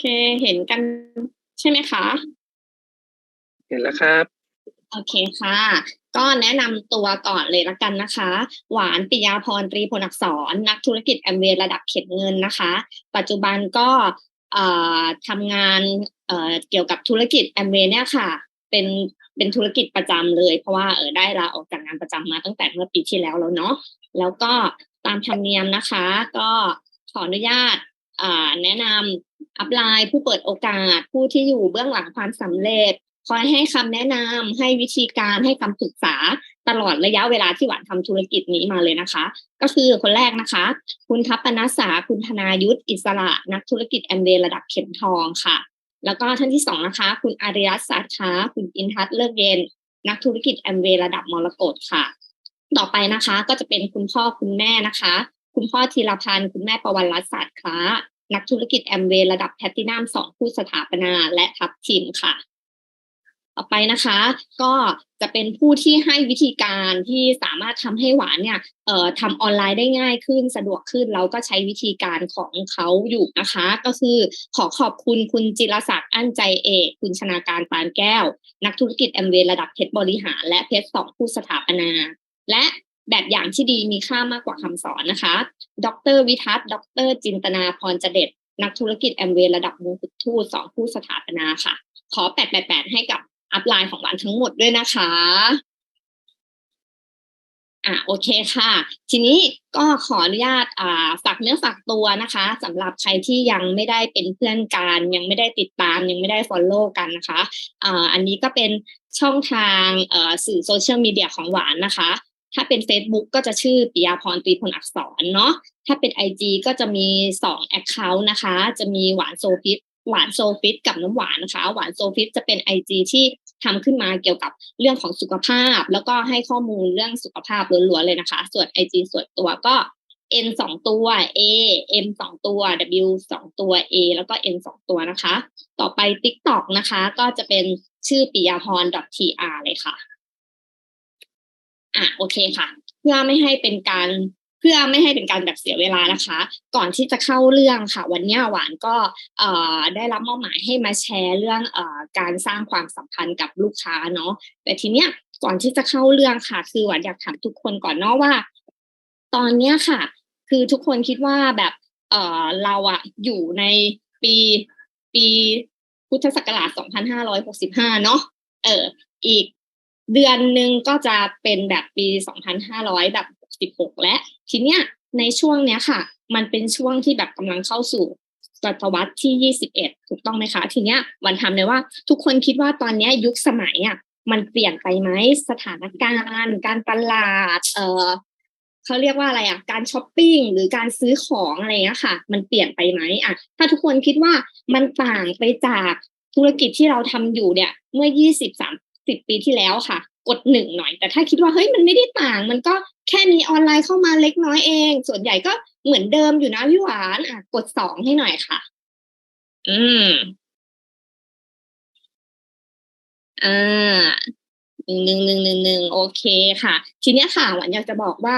เคเห็นกันใช่ไหมคะ เห็นแล้วครับโอเคค่ะ ก็แนะนำตัวก่อนเลยละกันนะคะ หวานปิยาพรตรีพลอักษร นักธุรกิจแอมเวย์ระดับเข็มเงินนะคะ ปัจจุบันก็เอ่อทำงานเอ่อเกี่ยวกับธุรกิจแอมเวย์เนี่ยค่ะ เป็นเป็นธุรกิจประจำเลย เพราะว่าเออได้ลาออกจากงานประจำมาตั้งแต่เมื่อปีที่แล้วแล้วเนาะ แล้วก็ตามธรรมเนียมนะคะ ก็ขออนุญาตอ่าแนะนำ อัพไลน์ผู้เปิดโอกาส ผู้ที่อยู่เบื้องหลังความสำเร็จ คอยให้คำแนะนำให้วิธีการให้คำปรึกษาตลอดระยะเวลาที่หวานทำธุรกิจนี้มาเลยนะคะ ก็คือคนแรกนะคะ คุณทัพปนัสสาคุณธนายุทธอิสระ นักธุรกิจแอมเวย์ระดับเข็มทองค่ะ แล้วก็ท่านที่สองนะคะ คุณอาริยัตสัตค้าคุณอินทัศเลิกเย็น นักธุรกิจแอมเวย์ระดับมรกตค่ะ ต่อไปนะคะก็จะเป็นคุณพ่อคุณแม่นะคะ คุณพ่อธีรพันธ์คุณแม่ประวันรัตน์ศาสตร์คล้า นักธุรกิจแอมเวย์ระดับแพลตตินัมสองผู้สถาปนาและทัพทีมค่ะ ต่อไปนะคะ ก็จะเป็นผู้ที่ให้วิธีการที่สามารถทำให้หวานเนี่ยเอ่อทำออนไลน์ได้ง่ายขึ้นสะดวกขึ้น เราก็ใช้วิธีการของเขาอยู่นะคะ ก็คือขอขอบคุณคุณจิรศักดิ์อั้นใจเอกคุณชนาการปานแก้ว นักธุรกิจแอมเวย์ระดับเพชรบริหาร และเพชรสองผู้สถาปนา และ แบบอย่างที่ดีมีค่ามากกว่าคำสอนนะคะ ดรวิทัศน์ ดร จินตนาพรจเด็ดนักธุรกิจแอมเวย์ระดับมงกุฎทูตสองผู้สถาปนาค่ะ ขอ 888 ให้กับอัพไลน์ของหวานทั้งหมดด้วยนะคะ อะโอเคค่ะ ทีนี้ก็ขออนุญาตอ่าฝากเนื้อฝากตัวนะคะสำหรับใครที่ยังไม่ได้เป็นเพื่อนกันยังไม่ได้ติดตามยังไม่ได้ follow กันนะคะอ่าอันนี้ก็เป็นช่องทางเอ่อสื่อโซเชียลมีเดียของหวานนะคะ ถ้าเป็น Facebook ก็จะชื่อปิยาพรตรีพลอักษรเนาะถ้าเป็น IG ก็จะมีสอง Account นะคะ จะมีหวานโซฟิตหวานโซฟิตกับน้ำหวานนะคะหวานโซฟิตจะเป็น IG ที่ทำขึ้นมาเกี่ยวกับเรื่องของสุขภาพ แล้วก็ให้ข้อมูลเรื่องสุขภาพล้วนๆเลยนะคะ ส่วน IG ส่วนตัวก็ N สองตัว A M สองตัว W สองตัว A แล้วก็ N สองตัวนะคะ ต่อไป TikTok นะคะ ก็จะเป็นชื่อปิยาพร .tr เลยค่ะ อะโอเคค่ะ เพื่อไม่ให้เป็นการเพื่อไม่ให้เป็นการแบบเสียเวลานะคะ ก่อนที่จะเข้าเรื่องค่ะ วันนี้หวานก็เอ่อได้รับมอบหมายให้มาแชร์เรื่องเอ่อการสร้างความสัมพันธ์กับลูกค้าเนาะแต่ทีเนี้ยก่อนที่จะเข้าเรื่องค่ะ คือหวานอยากถามทุกคนก่อนเนาะว่า ตอนเนี้ยค่ะ คือทุกคนคิดว่าแบบเอ่อเราอะอยู่ในปีปีพุทธศักราช 2565 เนาะเอออีก เดือนหนึ่งก็จะเป็นแบบปี 2,500 แบบ 16 และทีเนี้ยในช่วงเนี้ยค่ะ มันเป็นช่วงที่แบบกำลังเข้าสู่ศตวรรษที่ 21 ถูกต้องไหมคะ ทีเนี้ยวันทำเลยว่าทุกคนคิดว่าตอนเนี้ยยุคสมัยอะมันเปลี่ยนไปไหมสถานการณ์ การตลาด เออเขาเรียกว่าอะไรอะ การช้อปปิ้งหรือการซื้อของอะไรเงี้ยค่ะ มันเปลี่ยนไปไหมอะ ถ้าทุกคนคิดว่ามันต่างไปจากธุรกิจที่เราทำอยู่เนี่ย เมื่อ 20 30ปีที่แล้วค่ะ กดหนึ่งหน่อย แต่ถ้าคิดว่าเฮ้ยมันไม่ได้ต่าง มันก็แค่มีออนไลน์เข้ามาเล็กน้อยเอง ส่วนใหญ่ก็เหมือนเดิมอยู่นะพี่หวานอะกดสองให้หน่อยค่ะ อืมอ่าหนึ่งหนึ่งหนึ่งหนึ่งหนึ่งโอเคค่ะ ทีเนี้ยค่ะหวานอยากจะบอกว่า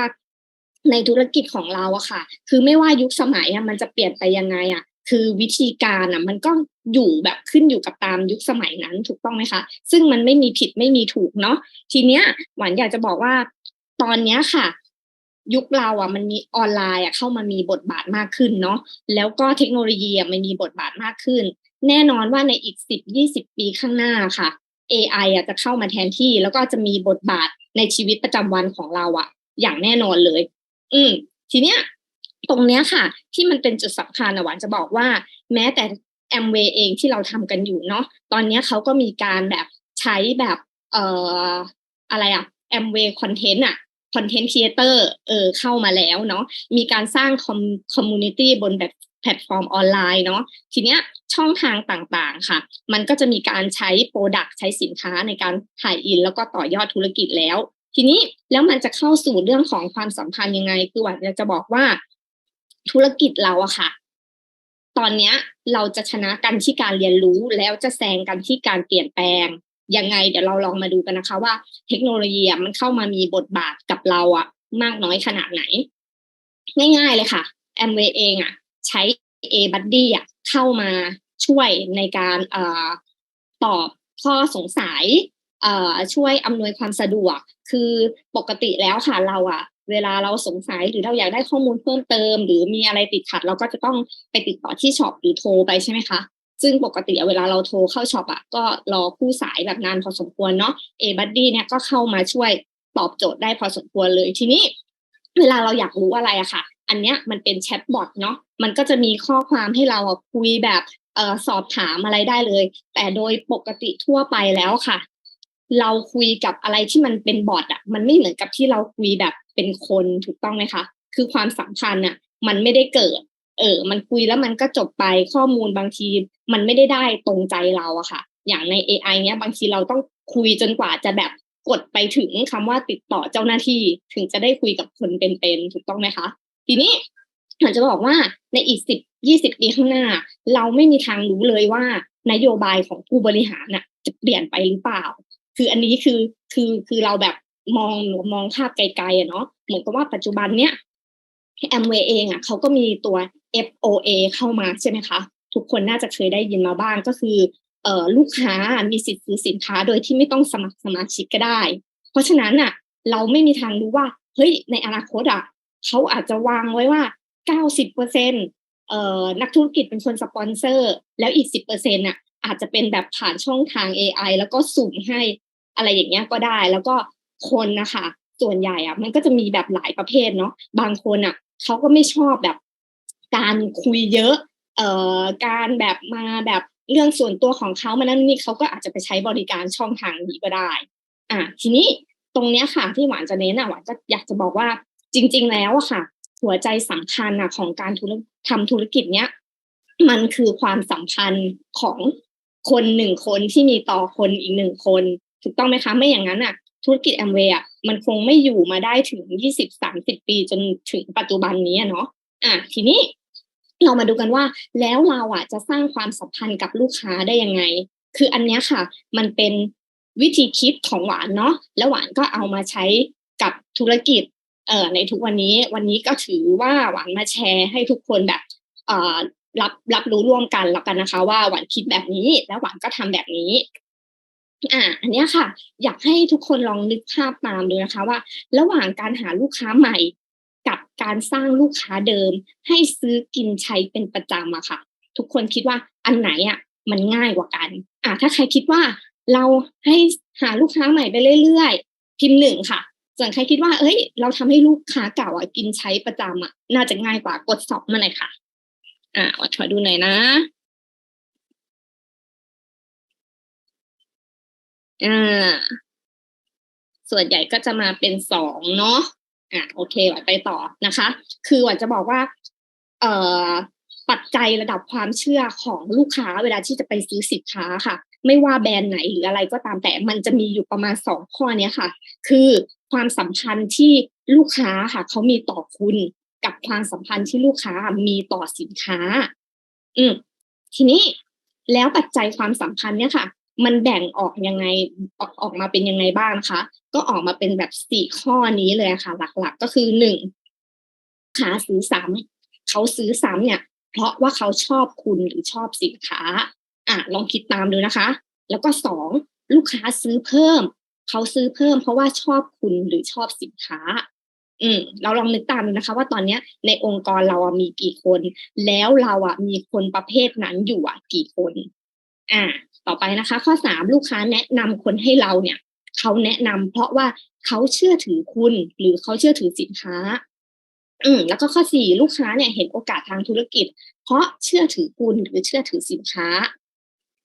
ในธุรกิจของเราอะค่ะ คือไม่ว่ายุคสมัยอะมันจะเปลี่ยนไปยังไงอะ คือวิธีการอะมันก็อยู่แบบขึ้นอยู่กับตามยุคสมัยนั้นถูกต้องไหมคะ ซึ่งมันไม่มีผิดไม่มีถูกเนาะทีเนี้ยหวานอยากจะบอกว่าตอนเนี้ยค่ะ ยุคเราอะมันมีออนไลน์อะเข้ามามีบทบาทมากขึ้นเนาะแล้วก็เทคโนโลยีอะมันมีบทบาทมากขึ้น แน่นอนว่าในอีกสิบยี่สิบปีข้างหน้าค่ะ AI อะจะเข้ามาแทนที่ แล้วก็จะมีบทบาทในชีวิตประจำวันของเราอะ อย่างแน่นอนเลย อืมทีเนี้ย ตรงเนี้ยค่ะ ที่มันเป็นจุดสำคัญนะหวานจะบอกว่า แม้แต่แอมเวย์เองที่เราทำกันอยู่เนาะตอนเนี้ยเขาก็มีการแบบใช้แบบเอ่ออะไรอะแอมเวย์คอนเทนต์อะคอนเทนต์ครีเอเตอร์เออเข้ามาแล้วเนาะมีการสร้างคอมคอมมูนิตี้บนแบบแพลตฟอร์มออนไลน์เนาะทีเนี้ยช่องทางต่างๆค่ะ มันก็จะมีการใช้โปรดักต์ใช้สินค้าในการถ่ายอิน แล้วก็ต่อยอดธุรกิจแล้ว ทีนี้แล้วมันจะเข้าสู่เรื่องของความสัมพันธ์ยังไง คือหวานจะบอกว่า ธุรกิจเราอะค่ะ ตอนเนี้ยเราจะชนะกันที่การเรียนรู้แล้วจะแซงกันที่การเปลี่ยนแปลงยังไง เดี๋ยวเราลองมาดูกันนะคะ ว่าเทคโนโลยีมันเข้ามามีบทบาทกับเราอะมากน้อยขนาดไหน ง่ายๆเลยค่ะแอมเวย์เองอะใช้ A Buddy อะเข้ามาช่วยในการอตอบข้อสงสัยช่วยอำนวยความสะดวก คือปกติแล้วค่ะเราอะเวลาเราสงสัยหรือเราอยากได้ข้อมูลเพิ่มเติม หรือมีอะไรติดขัด เราก็จะต้องไปติดต่อที่ช็อปหรือโทรไปใช่ไหมคะซึ่งปกติเวลาเราโทรเข้าช็อปอะก็รอผู้สายแบบนานพอสมควรเนาะเอบัดดี้เนี่ยก็เข้ามาช่วยตอบโจทย์ได้พอสมควรเลยทีนี้ เวลาเราอยากรู้อะไรอะค่ะ อันเนี้ยมันเป็นแชทบอทเนาะมันก็จะมีข้อความให้เราคุยแบบเอ่อสอบถามอะไรได้เลย แต่โดยปกติทั่วไปแล้วค่ะ เราคุยกับอะไรที่มันเป็นบอทอะมันไม่เหมือนกับที่เราคุยแบบ เป็นคนถูกต้องไหมคะ คือความสัมพันธ์อะมันไม่ได้เกิด เออ มันคุยแล้วมันก็จบไปข้อมูลบางที มันไม่ได้ได้ตรงใจเราอะค่ะ อย่างใน AI เนี้ยบางทีเราต้องคุยจนกว่าจะแบบกดไปถึงคำว่าติดต่อเจ้าหน้าที่ถึงจะได้คุยกับคนเป็นๆถูกต้องไหมคะ ทีนี้อยากจะบอกว่าในอีกสิบยี่สิบปีข้างหน้า เราไม่มีทางรู้เลยว่า นโยบายของผู้บริหารน่ะ จะเปลี่ยนไปหรือเปล่า คืออันนี้คือคือคือเราแบบ มองมองภาพไกลๆอะเนาะเหมือนกับว่าปัจจุบันเนี้ยแอมเวย์เองอะเขาก็มีตัว FOA เข้ามาใช่ไหมคะทุกคนน่าจะเคยได้ยินมาบ้างก็คือเอ่อลูกค้ามีสิทธิ์ซื้อสินค้าโดยที่ไม่ต้องสมัครสมาชิกก็ได้ เพราะฉะนั้นอะ เราไม่มีทางรู้ว่าเฮ้ยในอนาคตอะเขาอาจจะวางไว้ว่า90เปอร์เซ็นเอ่อนักธุรกิจเป็นคนสปอนเซอร์ แล้วอีก10เปอร์เซ็นต์อะอาจจะเป็นแบบผ่านช่องทาง AI แล้วก็สุ่มให้อะไรอย่างเงี้ยก็ได้ แล้วก็ คนนะคะส่วนใหญ่อะ มันก็จะมีแบบหลายประเภทเนาะบางคนอะเขาก็ไม่ชอบแบบ การคุยเยอะ เอ่อการแบบมาแบบเรื่องส่วนตัวของเขามานั่นนี่เขาก็อาจจะไปใช้บริการช่องทางนี้ก็ได้ อะทีนี้ตรงเนี้ยค่ะ ที่หวานจะเน้นอะหวานจะอยากจะบอกว่าจริง ๆ แล้วอะค่ะ หัวใจสำคัญอะของการธุรทำธุรกิจเนี้ยมันคือความสัมพันธ์ของคนหนึ่งคนที่มีต่อคนอีกหนึ่งคน ถูกต้องไหมคะ ไม่อย่างนั้นอะ ธุรกิจแอมเวย์อะมันคงไม่อยู่มาได้ถึงยี่สิบสามสิบปีจนถึงปัจจุบันนี้เนาะอะทีนี้เรามาดูกันว่าแล้วเราอะจะสร้างความสัมพันธ์กับลูกค้าได้ยังไง คืออันเนี้ยค่ะ มันเป็นวิธีคิดของหวานเนาะแล้วหวานก็เอามาใช้กับธุรกิจเอ่อในทุกวันนี้วันนี้ก็ถือว่าหวานมาแชร์ให้ทุกคนแบบเอ่อรับรับรู้ร่วมกันแล้วกันนะคะ ว่าหวานคิดแบบนี้ แล้วหวานก็ทำแบบนี้ อ่าอันนี้ค่ะ อยากให้ทุกคนลองนึกภาพตามดูนะคะว่า ระหว่างการหาลูกค้าใหม่ กับการสร้างลูกค้าเดิม ให้ซื้อกินใช้เป็นประจำอะค่ะ ทุกคนคิดว่าอันไหนอะมันง่ายกว่ากัน อ่าถ้าใครคิดว่าเราให้หาลูกค้าใหม่ไปเรื่อยๆพิมพ์หนึ่งค่ะส่วนใครคิดว่า เอ้ย เราทำให้ลูกค้าเก่าอะกินใช้ประจำอะ น่าจะง่ายกว่ากดสอบมาหน่อยค่ะ อ่าขอดูหน่อยนะ อ่า ส่วนใหญ่ก็จะมาเป็นสองเนาะอะโอเคหวานไปต่อนะคะ คือหวานจะบอกว่า เอ่อปัจจัยระดับความเชื่อของลูกค้าเวลาที่จะไปซื้อสินค้าค่ะ ไม่ว่าแบรนด์ไหนหรืออะไรก็ตามแต่มันจะมีอยู่ประมาณสองข้อเนี้ยค่ะ คือความสัมพันธ์ที่ลูกค้าค่ะเขามีต่อคุณกับความสัมพันธ์ที่ลูกค้ามีต่อสินค้า อืมทีนี้แล้วปัจจัยความสัมพันธ์เนี่ยค่ะ มันแบ่งออกยังไงออกออกมาเป็นยังไงบ้างนะคะก็ออกมาเป็นแบบสี่ข้อนี้เลยค่ะ หลักๆ ก็คือหนึ่งค้าซื้อซ้ำเขาซื้อซ้ำเนี่ย เพราะว่าเขาชอบคุณหรือชอบสินค้า อะลองคิดตามดูนะคะ แล้วก็สองลูกค้าซื้อเพิ่ม เขาซื้อเพิ่ม เพราะว่าชอบคุณหรือชอบสินค้า อืม เราลองนึกตามดูนะคะ ว่าตอนเนี้ย ในองค์กรเรามีกี่คน แล้วเราอะมีคนประเภทนั้นอยู่อะ กี่คน อ่า ต่อไปนะคะ ข้อสามลูกค้าแนะนำคนให้เราเนี่ยเขาแนะนำเพราะว่าเขาเชื่อถือคุณ หรือเขาเชื่อถือสินค้า อืมแล้วก็ข้อสี่ลูกค้าเนี่ยเห็นโอกาสทางธุรกิจ เพราะเชื่อถือคุณหรือเชื่อถือสินค้า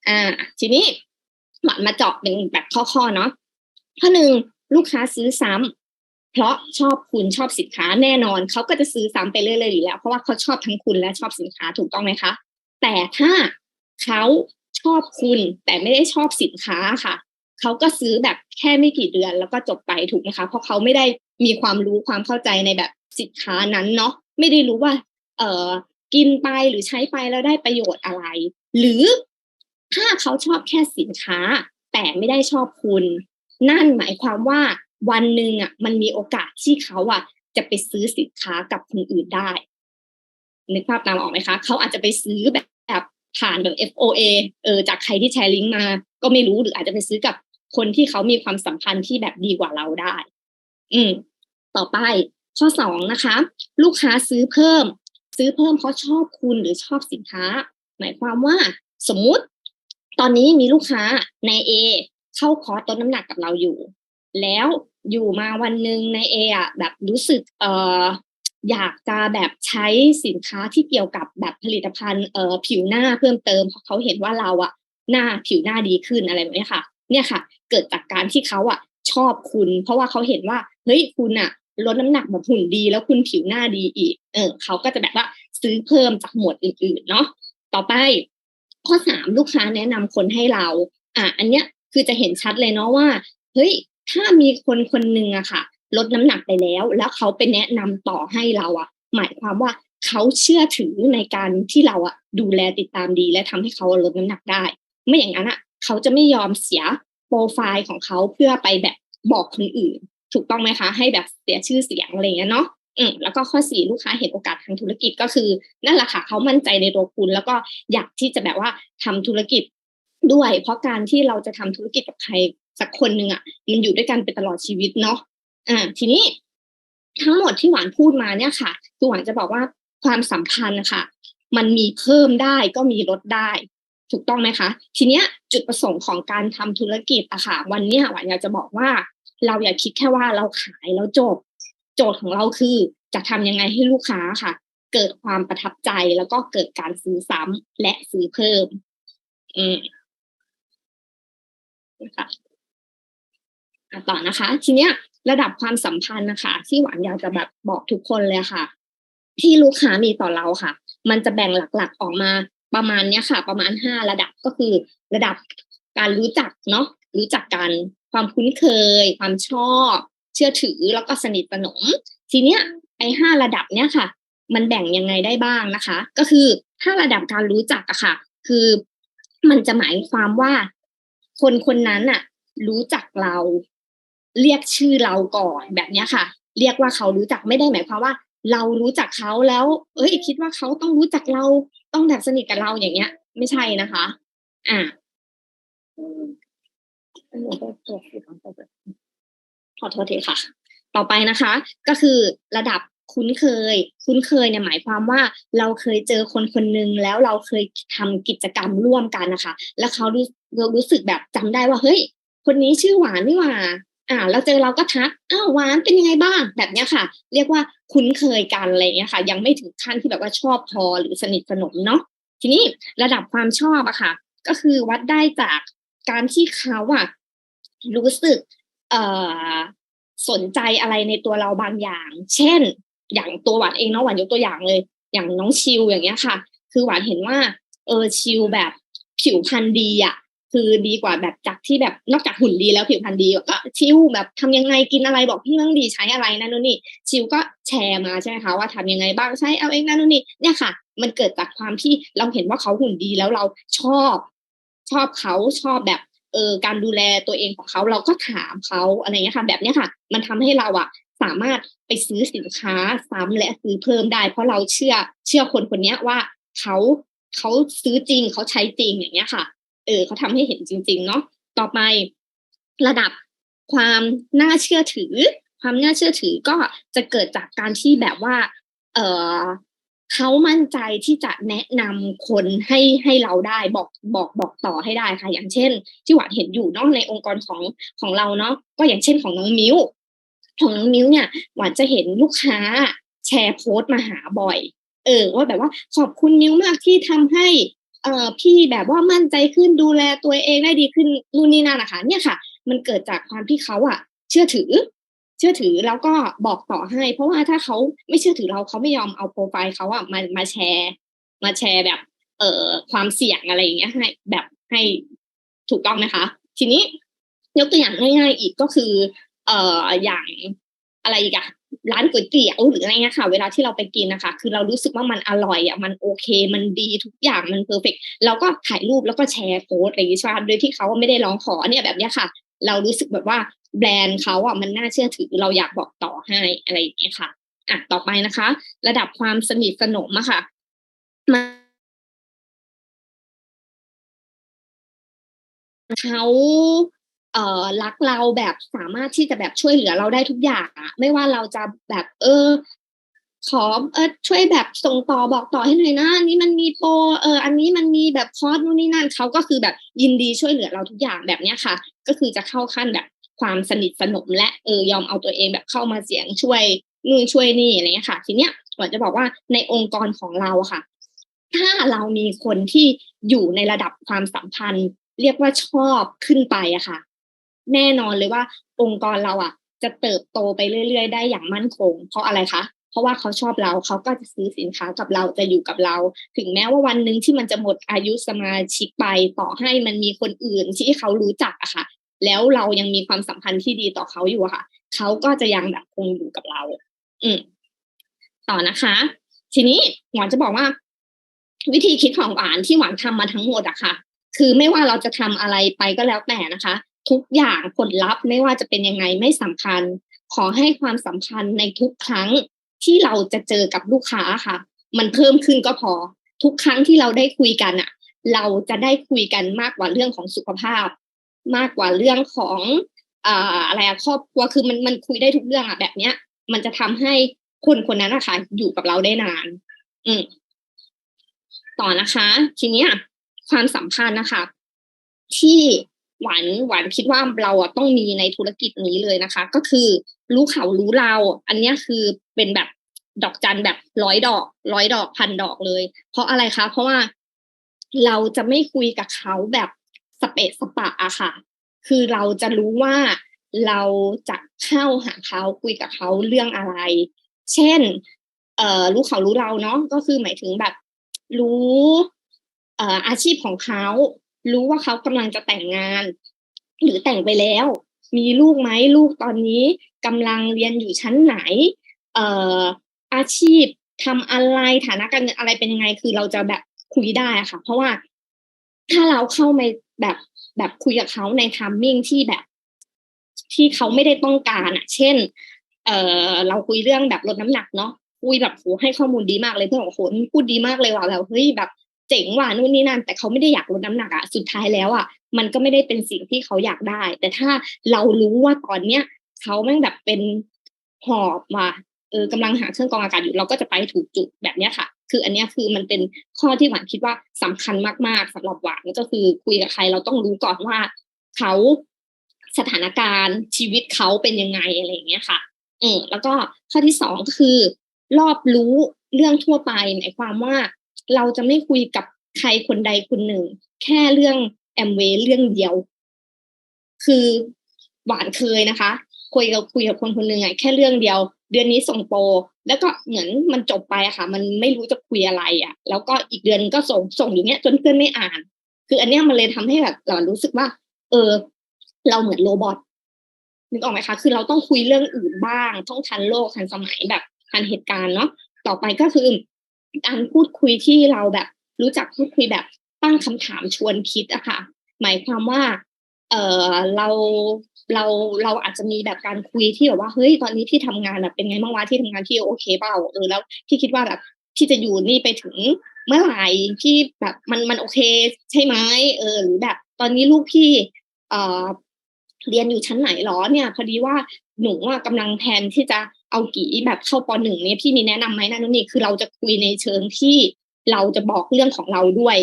อ่า ทีนี้หมามาเจาะเป็นแบบข้อๆเนาะข้อหนึ่งลูกค้าซื้อซ้ำเพราะชอบคุณชอบสินค้าแน่นอนเขาก็จะซื้อซ้ำไปเรื่อยๆอยู่แล้ว เพราะว่าเขาชอบทั้งคุณและชอบสินค้าถูกต้องไหมคะ แต่ถ้าเขา อบคุณแต่ไม่ได้ชอบสินค้าค่ะเขาก็ซื้อแบบแค่ไม่กี่เดือนแล้วก็จบไปถูกไหมคะ เพราะเขาไม่ได้มีความรู้ความเข้าใจในแบบสินค้านั้นเนาะไม่ได้รู้ว่า เออกินไปหรือใช้ไปแล้วได้ประโยชน์อะไร หรือถ้าเขาชอบแค่สินค้า แต่ไม่ได้ชอบคุณ นั่นหมายความว่าวันหนึ่งอะ มันมีโอกาสที่เขาอะ จะไปซื้อสินค้ากับคนอื่นได้นึกภาพตามออกไหมคะ เขาอาจจะไปซื้อแบบแบบ ผ่านแบบ FOA เออจากใครที่แชร์ลิงก์มา ก็ไม่รู้หรืออาจจะไปซื้อกับคนที่เขามีความสัมพันธ์ที่แบบดีกว่าเราได้ อืม ต่อไปข้อสองนะคะ ลูกค้าซื้อเพิ่ม ซื้อเพิ่มเพราะชอบคุณหรือชอบสินค้า หมายความว่าสมมุติ ตอนนี้มีลูกค้าใน A เข้าคอร์สลดน้ำหนักกับเราอยู่ แล้วอยู่มาวันหนึ่งใน A อะแบบรู้สึกเอ่อ อยากจะแบบใช้สินค้าที่เกี่ยวกับแบบผลิตภัณฑ์เอ่อผิวหน้าเพิ่มเติมเพราะเขาเห็นว่าเราอะหน้าผิวหน้าดีขึ้นอะไรแบบนี้ค่ะ เนี่ยค่ะ เกิดจากการที่เขาอะชอบคุณ เพราะว่าเขาเห็นว่าเฮ้ยคุณอะลดน้ำหนักแบบหุ่นดี แล้วคุณผิวหน้าดีอีก เออเขาก็จะแบบว่าซื้อเพิ่มจากหมวดอื่นๆเนาะต่อไป ข้อสามลูกค้าแนะนำคนให้เรา อะอันเนี้ยคือจะเห็นชัดเลยเนาะว่าเฮ้ยถ้ามีคนคนหนึ่งอะค่ะ ลดน้ำหนักไปแล้ว แล้วเขาไปแนะนำต่อให้เราอะหมายความว่าเขาเชื่อถือในการที่เราอะดูแลติดตามดี และทำให้เขาลดน้ำหนักได้ ไม่อย่างนั้นอะเขาจะไม่ยอมเสียโปรไฟล์ของเขาเพื่อไปแบบบอกคนอื่น ถูกต้องไหมคะ ให้แบบเสียชื่อเสียงอะไรเงี้ยเนาะอืมแล้วก็ข้อสี่ลูกค้าเห็นโอกาสทางธุรกิจก็คือ นั่นแหละค่ะเขามั่นใจในตัวคุณ แล้วก็อยากที่จะแบบว่าทำธุรกิจด้วย เพราะการที่เราจะทำธุรกิจกับใครสักคนหนึ่งอะมันอยู่ด้วยกันเป็นตลอดชีวิตเนาะ อ่าทีนี้ทั้งหมดที่หวานพูดมาเนี่ยค่ะคือหวานจะบอกว่าความสัมพันธ์นะคะมันมีเพิ่มได้ก็มีลดได้ ถูกต้องไหมคะ ทีเนี้ยจุดประสงค์ของการทำธุรกิจอะค่ะ วันเนี้ยหวานอยากจะบอกว่า เราอย่าคิดแค่ว่าเราขายแล้วจบ โจทย์ของเราคือจะทำยังไงให้ลูกค้าค่ะ เกิดความประทับใจแล้วก็เกิดการซื้อซ้ำและซื้อเพิ่ม อืมนะคะต่อนะคะ ทีเนี้ย ระดับความสัมพันธ์นะคะที่หวานอยากจะแบบบอกทุกคนเลยค่ะ ที่ลูกค้ามีต่อเราค่ะ มันจะแบ่งหลักๆออกมาประมาณเนี้ยค่ะ ประมาณห้าระดับก็คือ ระดับการรู้จักเนาะรู้จักกันความคุ้นเคย ความชอบ เชื่อถือแล้วก็สนิทสนม ทีเนี้ยไอ้ห้าระดับเนี้ยค่ะ มันแบ่งยังไงได้บ้างนะคะ ก็คือถ้าระดับการรู้จักอะค่ะ คือมันจะหมายความว่า คนคนนั้นอะรู้จักเรา เรียกชื่อเราก่อนแบบนี้ค่ะ เรียกว่าเขารู้จักไม่ได้หมายความว่า เรารู้จักเขาแล้ว เอ้ย คิดว่าเขาต้องรู้จักเราต้องแบบสนิทกับเราอย่างเงี้ย ไม่ใช่นะคะ อ่าขอโทษทีค่ะ ต่อไปนะคะ ก็คือระดับคุ้นเคย คุ้นเคยเนี่ยหมายความว่า เราเคยเจอคนคนหนึ่งแล้วเราเคยทำกิจกรรมร่วมกันนะคะ แล้วเขารู้รู้สึกแบบจำได้ว่าเฮ้ย คนนี้ชื่อหวานนี่หว่า อ่าเราเจอเราก็ทักอ้าวหวานเป็นยังไงบ้างแบบเนี้ยค่ะ เรียกว่าคุ้นเคยกันอะไรเงี้ยค่ะ ยังไม่ถึงขั้นที่แบบว่าชอบพอหรือสนิทสนมเนาะทีนี้ระดับความชอบอะค่ะ ก็คือวัดได้จากการที่เขาอะรู้สึกเอ่อสนใจอะไรในตัวเราบางอย่าง เช่น อย่างตัวหวานเองเนาะหวานยกตัวอย่างเลย อย่างน้องชิวอย่างเงี้ยค่ะ คือหวานเห็นว่า เออชิวแบบผิวพรรณดีอะ คือดีกว่าแบบจากที่แบบนอกจากหุ่นดีแล้วผิวพรรณดีก็ชิวแบบทำยังไงกินอะไรบอกพี่มั่งดีใช้อะไรนั่นนู่นนี่ชิวก็แชร์มาใช่ไหมคะว่าทำยังไงบ้างใช้เอาเองนั่นนู่นนี่เนี่ยค่ะ มันเกิดจากความที่เราเห็นว่าเขาหุ่นดีแล้วเราชอบ ชอบเขาชอบแบบเออการดูแลตัวเองของเขาเราก็ถามเขาอะไรเงี้ยค่ะ แบบเนี้ยค่ะ มันทำให้เราอะสามารถไปซื้อสินค้าซ้ำและซื้อเพิ่มได้ เพราะเราเชื่อเชื่อคนคนนี้ว่าเขาเขาซื้อจริงเขาใช้จริงอย่างเงี้ยค่ะ เออเขาทำให้เห็นจริง ๆ เนาะต่อไประดับความน่าเชื่อถือ ความน่าเชื่อถือก็จะเกิดจากการที่แบบว่า เออเขามั่นใจที่จะแนะนำคนให้ให้เราได้บอกบอกบอกต่อให้ได้ค่ะ อย่างเช่น ที่หวานเห็นอยู่เนาะในองค์กรของของเราเนาะก็อย่างเช่นของน้องมิ้วของน้องมิ้วเนี่ย หวานจะเห็นลูกค้าแชร์โพสต์มาหาบ่อย เออว่าแบบว่าขอบคุณมิ้วมากที่ทำให้ เอ่อพี่แบบว่ามั่นใจขึ้นดูแลตัวเองได้ดีขึ้นนู่นนี่นั่นนะคะเนี่ยค่ะ มันเกิดจากความที่เขาอะเชื่อถือ เชื่อถือแล้วก็บอกต่อให้ เพราะว่าถ้าเขาไม่เชื่อถือเราเขาไม่ยอมเอาโปรไฟล์เขาอะมามาแชร์ มาแชร์แบบ เอ่อความเสี่ยงอะไรอย่างเงี้ยให้แบบให้ถูกต้องไหมคะ ทีนี้ยกตัวอย่างง่ายๆอีกก็คือ เอ่ออย่างอะไรอีกอะ ร้านก๋วยเตี๋ยวหรืออะไรเงี้ยค่ะ เวลาที่เราไปกินนะคะ คือเรารู้สึกว่ามันอร่อยอะมันโอเค มันดีทุกอย่างมันเพอร์เฟกเราก็ถ่ายรูปแล้วก็แชร์โพสอะไรอย่างนี้ใช่ไหมโดยที่เขาไม่ได้ร้องขอเนี่ยแบบเนี้ยค่ะ เรารู้สึกแบบว่าแบรนด์เขาอะมันน่าเชื่อถือเราอยากบอกต่อให้อะไรอย่างเงี้ยค่ะอะต่อไปนะคะ ระดับความสนิทสนมอะค่ะมัเขา เอ่อรักเราแบบสามารถที่จะแบบช่วยเหลือเราได้ทุกอย่างอะไม่ว่าเราจะแบบเออขอเออช่วยแบบส่งต่อบอกต่อให้หน่อยนะอันนี้มันมีโปรเอออันนี้มันมีแบบคอร์สนู่นนี่นั่นเขาก็คือแบบยินดีช่วยเหลือเราทุกอย่างแบบเนี้ยค่ะ ก็คือจะเข้าขั้นแบบความสนิทสนมและเออยอมเอาตัวเองแบบเข้ามาเสียงช่วยนู่นช่วยนี่อะไรเงี้ยค่ะ ทีเนี้ยหวานจะบอกว่าในองค์กรของเราค่ะ ถ้าเรามีคนที่อยู่ในระดับความสัมพันธ์ เรียกว่าชอบขึ้นไปอะค่ะ แน่นอนเลยว่าองค์กรเราอะ จะเติบโตไปเรื่อย ๆ ได้อย่างมั่นคง เพราะอะไรคะเพราะว่าเขาชอบเราเขาก็จะซื้อสินค้ากับเราจะอยู่กับเรา ถึงแม้ว่าวันหนึ่งที่มันจะหมดอายุสมาชิกไปต่อให้มันมีคนอื่นที่เขารู้จักอะค่ะ แล้วเรายังมีความสัมพันธ์ที่ดีต่อเขาอยู่อะค่ะ เขาก็จะยังแบบคงอยู่กับเรา อืมต่อนะคะ ทีนี้หวานจะบอกว่า วิธีคิดของหวานที่หวานทำมาทั้งหมดอะค่ะ คือไม่ว่าเราจะทำอะไรไปก็แล้วแต่นะคะ ทุกอย่างผลลัพธ์ไม่ว่าจะเป็นยังไงไม่สำคัญ ขอให้ความสัมพันธ์ในทุกครั้งที่เราจะเจอกับลูกค้าค่ะ มันเพิ่มขึ้นก็พอ ทุกครั้งที่เราได้คุยกันอะเราจะได้คุยกันมากกว่าเรื่องของสุขภาพ มากกว่าเรื่องของอ่าอะไรอะครอบครัวคือมันมันคุยได้ทุกเรื่องอะแบบเนี้ย มันจะทำให้คนคนนั้นนะคะอยู่กับเราได้นาน อืมต่อนะคะ ทีเนี้ยความสัมพันธ์นะคะ ที่ หวานหวานคิดว่าเราอะต้องมีในธุรกิจนี้เลยนะคะ ก็คือรู้เขารู้เรา อันนี้คือเป็นแบบดอกจันแบบร้อยดอกร้อยดอกพันดอกเลย เพราะอะไรคะ เพราะว่าเราจะไม่คุยกับเขาแบบสเปะสปะอะค่ะ คือเราจะรู้ว่าเราจะเข้าหาเขาคุยกับเขาเรื่องอะไร เช่น เอ่อรู้เขารู้เราเนาะก็คือหมายถึงแบบรู้เอ่ออาชีพของเขา รู้ว่าเขากำลังจะแต่งงาน หรือแต่งไปแล้ว มีลูกไหมลูกตอนนี้กำลังเรียนอยู่ชั้นไหน เอ่ออาชีพทำอะไรฐานะการเงินอะไรเป็นยังไง คือเราจะแบบคุยได้ค่ะ เพราะว่าถ้าเราเข้าไปแบบแบบคุยกับเขาในทัมมิ่งที่แบบ ที่เขาไม่ได้ต้องการอะ เช่น เอ่อเราคุยเรื่องแบบลดน้ำหนักเนาะคุยแบบโหให้ข้อมูลดีมากเลยเพื่อนบอกโหพูดดีมากเลยว่ะแบบเฮ้ยแบบ เจ๋งว่ะนู่นนี่นั่น แต่เขาไม่ได้อยากลดน้ำหนักอะสุดท้ายแล้วอะมันก็ไม่ได้เป็นสิ่งที่เขาอยากได้ แต่ถ้าเรารู้ว่าตอนเนี้ยเขาแม่งแบบเป็นหอบว่ะเออกำลังหาเครื่องกรองอากาศอยู่เราก็จะไปถูกจุดแบบเนี้ยค่ะ คืออันเนี้ยคือมันเป็นข้อที่หวานคิดว่าสำคัญมากๆสำหรับหวานก็คือคุยกับใครเราต้องรู้ก่อนว่าเขาสถานการณ์ชีวิตเขาเป็นยังไงอะไรอย่างเงี้ยค่ะอืมแล้วก็ข้อที่สองก็คือ รอบรู้เรื่องทั่วไปหมายความว่า เราจะไม่คุยกับใครคนใดคนหนึ่ง แค่เรื่องแอมเวย์เรื่องเดียว คือหวานเคยนะคะ คุยกับคุยกับคนคนหนึ่งอะแค่เรื่องเดียว เดือนนี้ส่งโปรแล้วก็เหมือนมันจบไปอะค่ะ มันไม่รู้จะคุยอะไรอะแล้วก็อีกเดือนก็ส่งส่งอย่างเงี้ย จนเพื่อนไม่อ่าน คืออันเนี้ยมันเลยทำให้แบบเรารู้สึกว่า เออ เราเหมือนโรบอทนึกออกไหมคะ คือเราต้องคุยเรื่องอื่นบ้าง ต้องทันโลกทันสมัยแบบทันเหตุการณ์เนาะ ต่อไปก็คือ การพูดคุยที่เราแบบ รู้จักพูดคุยแบบตั้งคำถามชวนคิดอะค่ะ หมายความว่า เออเราเราเราอาจจะมีแบบการคุยที่แบบว่าเฮ้ยตอนนี้ที่ทำงานแบบเป็นไงบ้างวะที่ทำงานที่โอเคเปล่าเออแล้วที่คิดว่าแบบที่จะอยู่นี่ไปถึงเมื่อไหร่ที่แบบมันมันโอเคใช่ไหมเออหรือแบบ ตอนนี้ลูกพี่เออเรียนอยู่ชั้นไหนหรอเนี่ย พอดีว่าหนูอะกำลังแพนที่จะ เอากี่แบบเข้าปหนึ่งเนี่ยพี่มีแนะนำไหมนั่นนู่นนี่คือเราจะคุยในเชิงที่เราจะบอกเรื่องของเราด้วย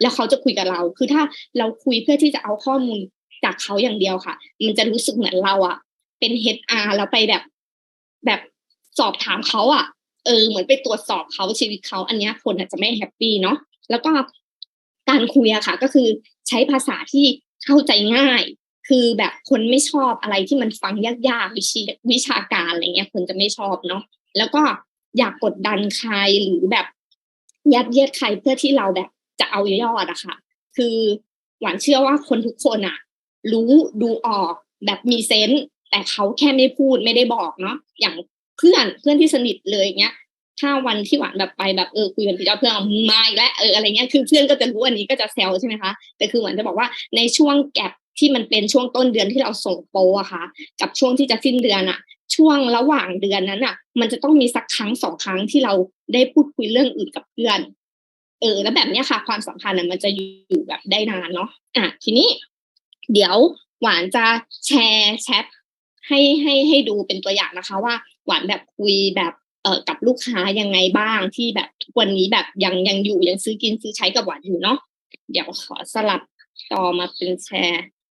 แล้วเขาจะคุยกับเรา คือถ้าเราคุยเพื่อที่จะเอาข้อมูลจากเขาอย่างเดียวค่ะ มันจะรู้สึกเหมือนเราอะเป็น HR แล้วไปแบบแบบสอบถามเขาอะเออเหมือนไปตรวจสอบเขาชีวิตเขาอันนี้คนอาจจะไม่แฮปปี้เนาะแล้วก็การคุยอะค่ะ ก็คือใช้ภาษาที่เข้าใจง่าย คือแบบคนไม่ชอบอะไรที่มันฟังยากๆวิชวิชาการอะไรเงี้ยคนจะไม่ชอบเนาะแล้วก็อยากกดดันใครหรือแบบยัดเยียดใครเพื่อที่เราแบบจะเอายอดอะค่ะ คือหวานเชื่อว่าคนทุกคนอะรู้ดูออกแบบมีเซนส์แต่เขาแค่ไม่พูดไม่ได้บอกเนาะอย่างเพื่อนเพื่อนที่สนิทเลยเงี้ยถ้าวันที่หวานแบบไปแบบเออคุยกันพี่เจ้าเพื่อนเอามาอีกแล้วเอออะไรเงี้ยคือเพื่อนก็จะรู้อันนี้ก็จะแซวใช่ไหมคะแต่คือหวานจะบอกว่าในช่วงแก็บ ที่มันเป็นช่วงต้นเดือนที่เราส่งโปอะค่ะ กับช่วงที่จะสิ้นเดือนอะช่วงระหว่างเดือนนั้นอะมันจะต้องมีสักครั้งสองครั้งที่เราได้พูดคุยเรื่องอื่นกับเพื่อน เออ แล้วแบบนี้ค่ะ ความสัมพันธ์มันจะอยู่แบบได้นานเนาะอะทีนี้ เดี๋ยวหวานจะแชร์แชทให้ให้ให้ดูเป็นตัวอย่างนะคะ ว่าหวานแบบคุยแบบเอ่อกับลูกค้ายังไงบ้างที่แบบวันนี้แบบยังยังอยู่ยังซื้อกินซื้อใช้กับหวานอยู่เนาะเดี๋ยวขอสลับต่อมาเป็นแชร์